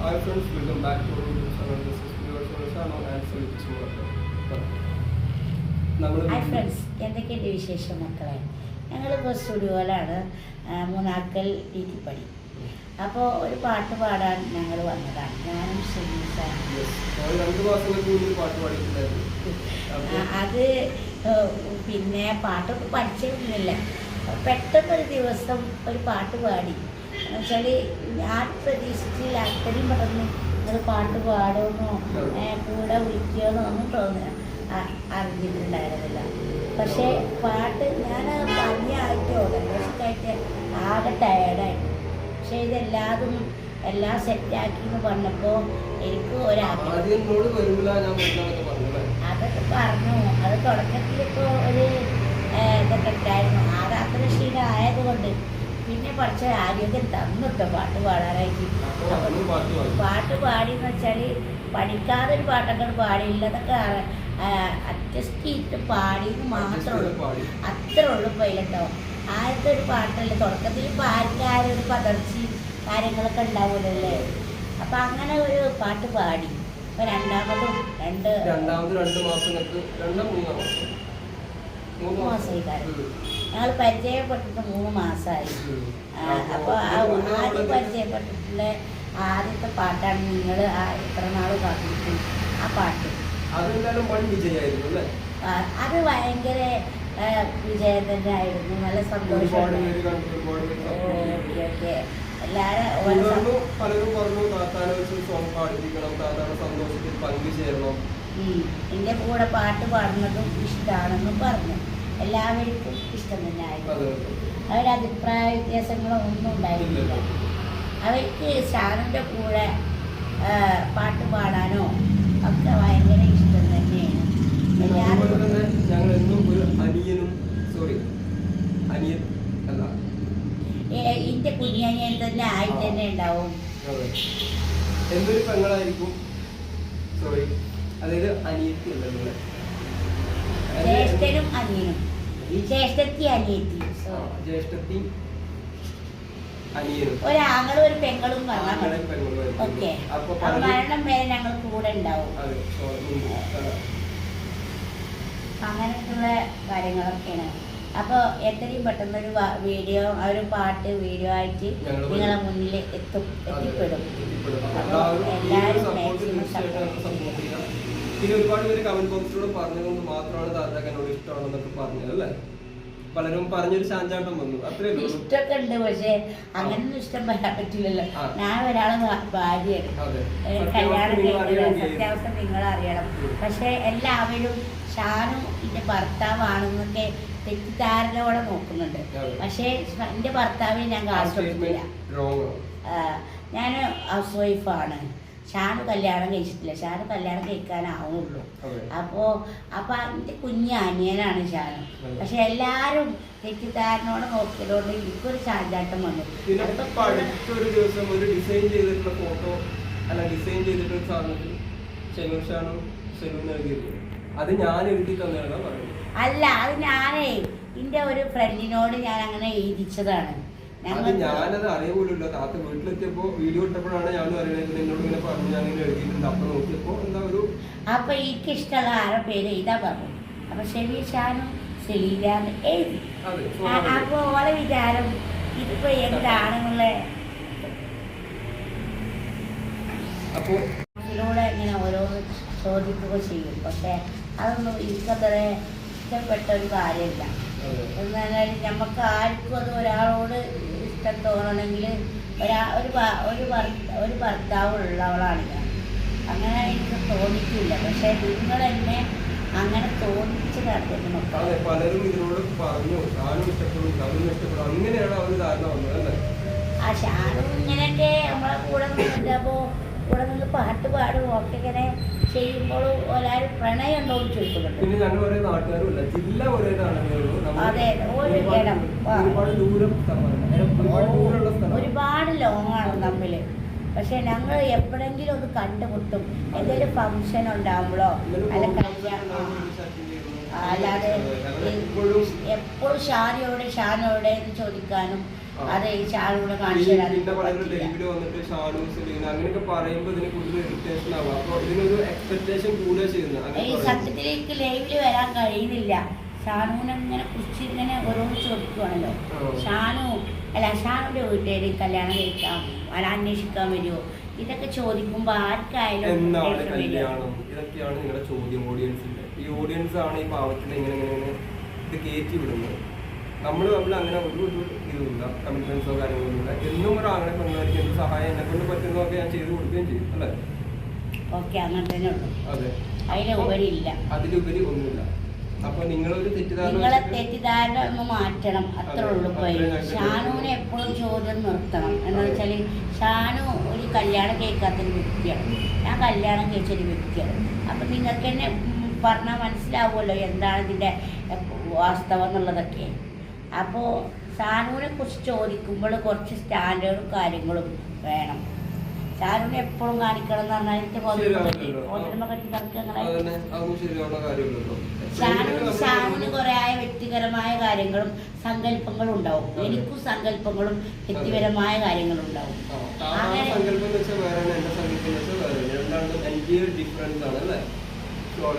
Hi friends welcome back to hi friends എന്തൊക്കെയുണ്ട് വിശേഷം മക്കളെ? ഞങ്ങളിപ്പോൾ സ്റ്റുഡിയോയിലാണ്. മൂന്നാക്കൽ ടീറ്റിപ്പടി. അപ്പോൾ ഒരു പാട്ട് പാടാൻ ഞങ്ങൾ വന്നതാണ്. ഞാനും അത് പിന്നെ പാട്ടൊക്കെ പഠിച്ചിരുന്നില്ല പെട്ടെന്ന് ഒരു ദിവസം ഒരു പാട്ട് പാടി. എന്നുവെച്ചാൽ ഞാൻ പ്രതീക്ഷിച്ചില്ല അത്രയും പെട്ടെന്ന് നിങ്ങൾ പാട്ട് പാടുമെന്നോ കൂടെ വിളിക്കുമെന്നോ ഒന്നും തോന്നുക അറിഞ്ഞിട്ടുണ്ടായിരുന്നില്ല. പക്ഷേ പാട്ട് ഞാൻ പറഞ്ഞ ആയിട്ടോ സന്തോഷമായിട്ട് ആകെ ടയേർഡായി പക്ഷേ ഇതെല്ലാതും എല്ലാം സെറ്റാക്കി എന്ന് പറഞ്ഞപ്പോൾ എനിക്ക് ഒരാഗ്രഹം. അതൊക്കെ പറഞ്ഞു. അത് തുടക്കത്തിൽ ഇപ്പോൾ ഒരു ഇതൊക്കെ ഉണ്ടായിരുന്നു ആകാത്ര ക്ഷീണം ആയതുകൊണ്ട് പിന്നെ കുറച്ച് ആരോഗ്യം തന്നിട്ട് പാട്ട് പാടാനായിട്ട്. പാട്ട് പാടി എന്ന് വെച്ചാൽ പഠിക്കാതെ ഒരു പാട്ടൊക്കെ അതൊക്കെ അഡ്ജസ്റ്റ് ചെയ്തിട്ട് പാടി മാത്രമേ ഉള്ളൂ അത്ര ഉള്ളൂ പൈലട്ടോ ആദ്യത്തെ ഒരു പാട്ടല്ലേ തുടക്കത്തിൽ ആർക്കാരും ഒരു പതർച്ചി കാര്യങ്ങളൊക്കെ ഉണ്ടാവൂലല്ലേ? അപ്പൊ അങ്ങനെ ഒരു പാട്ട് പാടി. ഇപ്പൊ രണ്ടാമതും രണ്ട് രണ്ടാമത് രണ്ട് രണ്ടോ മൂന്നോ മാസം. മൂന്ന് മാസം. ഞങ്ങൾ പരിചയപ്പെട്ടിട്ട് മൂന്ന് മാസമായി. അപ്പോൾ ആദ്യം പരിചയപ്പെട്ടിട്ടുള്ള ആദ്യത്തെ പാട്ടാണ് നിങ്ങൾ ആ ഇത്ര നാൾ പാട്ടിട്ട് ആ പാട്ട് അത് ഭയങ്കര വിജയ തന്നെ ആയിരുന്നു നല്ല സന്തോഷമാണ് എന്റെ. ഓക്കെ ഓക്കെ എല്ലാവരും പലരും പറഞ്ഞു താത്താനെ വെച്ച് സോങ് പാടിപ്പിക്കണം താത്താനെ സന്തോഷത്തിൽ പങ്കുചേരണം ഉം. എന്റെ കൂടെ പാട്ട് പാടുന്നതും ഇഷ്ടമാണെന്നും പറഞ്ഞു എല്ലാവർക്കും ഇഷ്ടം തന്നെ ആയിരുന്നു അവരുടെ അഭിപ്രായ വ്യത്യാസങ്ങളോ ഒന്നും ഉണ്ടായിരുന്നില്ല. അവർക്ക് സാറിന്റെ കൂടെ പാട്ട് പാടാനോ ഒക്കെ ഭയങ്കര ഇഷ്ടം തന്നെയാണ്. ഞങ്ങൾ എന്നും ഒരു അനിയനും സോറി അനിയൻ അല്ല. എന്റെ കുഞ്ഞനിയൻ തന്നെ ആയി തന്നെ ഉണ്ടാവും. എന്തൊരു പെങ്ങളായിരിക്കും സോറി അതായത് അനിയത്തി അല്ലേ? ജ്യേഷ്ഠനും അനിയനും. ജ്യേഷ്ഠത്തി അനിയത്തി. ജ്യേഷ്ഠത്തി ഒരാങ്ങളും ഒരു പെങ്ങളും. ഓക്കെ. മരണം വരെ ഞങ്ങൾ കൂടെ ഉണ്ടാവും. അങ്ങനെയൊക്കെയുള്ള കാര്യങ്ങളൊക്കെയാണ്. അപ്പോൾ എത്രയും പെട്ടെന്ന് ഒരു വീഡിയോ ഒരു പാട്ട് വീഡിയോ ആയിട്ട് നിങ്ങളെ. മുന്നിൽ എത്തും എത്തിപ്പെടും. എത്തിപ്പെടും. അപ്പൊ അപ്പൊ എല്ലാവരും ഈ ഒരു എല്ലാവരും പിന്നെ ഒരുപാട് പേര് കമന്റ് ബോക്സിലൂടെ പറഞ്ഞതുകൊണ്ട് മാത്രമാണ് താത്താക്ക് എന്നോട് ഇഷ്ടമാണെന്നൊക്കെ പറഞ്ഞത് അല്ലേ പലരും പറഞ്ഞൊരു ശാന്താട്ടം വന്നു അത്രേ ഉള്ളൂ ഇഷ്ടമൊക്കെ ഉണ്ട് പക്ഷേ അങ്ങനൊന്നും ഇഷ്ടം പറയാൻ പറ്റില്ലല്ലോ ആ. ഞാൻ ഒരാളെ ഭാര്യയാണ് അതെ ഏ, സത്യാവസ്ഥ കല്യാണം നിങ്ങൾ അറിയണം ചെയ്യും. സത്യാവസ്ഥ നിങ്ങൾ അറിയണം ഉം. പക്ഷെ എല്ലാവരും ഷാനും എന്റെ ഭർത്താവാണെന്നൊക്കെ തെറ്റിദ്ധാരണയോടെ നോക്കുന്നുണ്ട് അതെ. പക്ഷേ എന്റെ ഭർത്താവിനെ ഞാൻ ആ wrong ആണ്. ഞാൻ ഹൗസ് വൈഫാണ് ഷാനു കല്യാണം കഴിച്ചിട്ടില്ല. ഷാന് കല്യാണം കഴിക്കാനാവുള്ളൂ. അതെ. അപ്പോൾ അപ്പോൾ എന്റെ കുഞ്ഞ് അനിയനാണ് ഷാന്. പക്ഷെ എല്ലാവരും തെറ്റിദ്ധാരണയോടെ നോക്കിയതുകൊണ്ട് എനിക്കൊരു ചാഞ്ചാട്ടം വന്നു. അടുത്തൊരു ദിവസം ഒരു ഡിസൈൻ ചെയ്തിട്ടുള്ള ഫോട്ടോ അല്ല ഡിസൈൻ സാധനത്തിൽ അത് ഞാൻ എഴുതി തന്നെയാണ് പറയുന്നത്? അല്ല അത് ഞാനേ എന്റെ ഒരു ഫ്രണ്ടിനോട് ഞാൻ അങ്ങനെ എഴുതിച്ചതാണ്. അത് ഞാനത് അറിയപോലുമില്ല താത്ത വീട്ടിലെത്തിയപ്പോ വീഡിയോ ഇട്ടപ്പോഴാണ് ഞാൻ അറിയണത്. എന്നോട് ഇങ്ങനെ പറഞ്ഞു. ഞാൻ ഇങ്ങനെ എഴുതിയിട്ടുണ്ട്. അപ്പൊ നോക്കിയപ്പോ എന്താ ഒരു അപ്പൊ എനിക്ക് ഇഷ്ടമുള്ള ആരോ പേര് എഴുതാ പറഞ്ഞു. അപ്പൊ ശരി ഷാനു എഴുതി. അപ്പൊ ഓളെ വിചാരം ഇതിപ്പോ എന്താണെന്നുള്ള അപ്പൊ ഇതിലൂടെ ഇങ്ങനെ ഓരോ ചോദിക്കുക ചെയ്യും. പക്ഷെ അതൊന്നും എനിക്കത്ര ഇഷ്ടപ്പെട്ട ഒരു കാര്യമില്ല. അതെ. എന്നാൽ നമുക്ക് ആർക്കും അത് ഒരാളോട് ഇഷ്ടം തോന്നണമെങ്കിൽ ഒരാ ഒരു ഒരു ഒരു ഭർത്താവ് ഉള്ളവളാണ് ഞാൻ. അങ്ങനെ എനിക്ക് തോന്നിക്കില്ല പക്ഷെ നിങ്ങൾ എന്നെ അങ്ങനെ തോന്നിച്ച് നടത്തുന്നു മക്കളെ. പലരും ഇതിനോട് പറഞ്ഞു. ഞാനും ഇഷ്ടപ്പെടും ഞാനും ഇഷ്ടപ്പെടും. അങ്ങനെയാണ് അവർ ധാരണ വന്നത് ആ ഷാനും ഇങ്ങനെയൊക്കെ നമ്മളെ കൂടെ നിന്നിട്ട് കൂടെ നിന്ന് പാട്ട് പാടും ഒക്കെ ഇങ്ങനെ ചെയ്യുമ്പോൾ ഒരാൾ പ്രണയം ഉണ്ടോ എന്ന് ചോദിക്കുന്നുണ്ട്. പിന്നെ ഞങ്ങൾ ഒരേ നാട്ടുകാരുമില്ല ജില്ല ഒരേതാണെന്നേ അതെ, ഒരു ഒരുപാട് ഇടം. ആണ് ഒരുപാട് തമ്മിൽ. പക്ഷെ ഞങ്ങൾ എപ്പോഴെങ്കിലും ഒന്ന് കണ്ടുമുട്ടും. എന്തെങ്കിലും ഫംഗ്ഷൻ ഉണ്ടാകുമ്പോഴോ അല്ല കല്യാണം അല്ലാതെ എപ്പോഴും ഷാനോടെ ഷാനോടെ എന്ന് ചോദിക്കാനും. അത് ഈ ഷാളൂടെ കാണിച്ചു സത്യത്തിലേക്ക് ലൈവിൽ വരാൻ കഴിയുന്നില്ല. ഷാനുവിനെ ഇങ്ങനെ കുറിച്ച് ഇങ്ങനെ ഓരോന്ന് ചോദിക്കുവാണല്ലോ. ഷാനു അല്ല ഷാനുവിന്റെ വീട്ടുകാര് കല്യാണം കഴിക്കാം അന്വേഷിക്കാൻ വരുമോ ഇതൊക്കെ ചോദിക്കുമ്പോ ആർക്കായാലും ഇതൊക്കെയാണ് നിങ്ങളുടെ ചോദ്യം ഓഡിയൻസിന്റെ ഈ ഓഡിയൻസ് ആണ് ഈ ഇങ്ങനെ ഇങ്ങനെ ഇങ്ങനെ ഇത് കയറ്റി വിടുന്നത്. നമ്മൾ തമ്മിൽ അങ്ങനെ ഒരു ഒരു ഇതുമില്ല കമ്മിറ്റ്മെന്റ്സോ കാര്യങ്ങളൊന്നുമില്ല എന്നും ഒരു ആങ്ങളെ പെണ്ണായിരിക്കും എന്ത് സഹായം എന്നെ കൊണ്ട് പറ്റുന്നതൊക്കെ ഞാൻ ചെയ്ത് കൊടുക്കുകയും ചെയ്യും അല്ലേ? ഓക്കെ അങ്ങനെ തന്നെ ഉള്ളൂ. അതെ. അതിലുപരി ഇല്ല അതിലുപരി ഒന്നുമില്ല. അപ്പൊ നിങ്ങളൊരു തെറ്റിദ്ധാരണ നിങ്ങളെ തെറ്റിദ്ധാരണ ഒന്ന് മാറ്റണം. അത്രേ ഉള്ളു ഷാനുവിനെ എപ്പോഴും ചോദ്യം നിർത്തണം. എന്ന് വെച്ചാൽ ഷാനു ഒരു കല്യാണം കേൾക്കാത്തൊരു വ്യക്തിയാണ്. ഞാൻ കല്യാണം കഴിച്ചൊരു വ്യക്തിയാണ്. അപ്പൊ നിങ്ങൾക്ക് തന്നെ പറഞ്ഞാൽ മനസ്സിലാവുമല്ലോ എന്താണ് ഇതിന്റെ വാസ്തവം എന്നുള്ളതൊക്കെ. അപ്പോൾ ഷാനുവിനെ കുറിച്ച് ചോദിക്കുമ്പോൾ കുറച്ച് സ്റ്റാൻഡേർഡും കാര്യങ്ങളും വേണം. ഷാനുവിനെ എപ്പോഴും കാണിക്കണം എന്ന് പറഞ്ഞാൽ എനിക്ക് സാനുവിന് സാനുവിന് കുറെ ആയ വ്യക്തിപരമായ കാര്യങ്ങളും സങ്കല്പങ്ങളും ഉണ്ടാവും എനിക്കും സങ്കല്പങ്ങളും വ്യക്തിപരമായ കാര്യങ്ങളും ഉണ്ടാവും എനിക്ക് ഡിഫറൻസ് ആണ് അല്ലേ? ചോള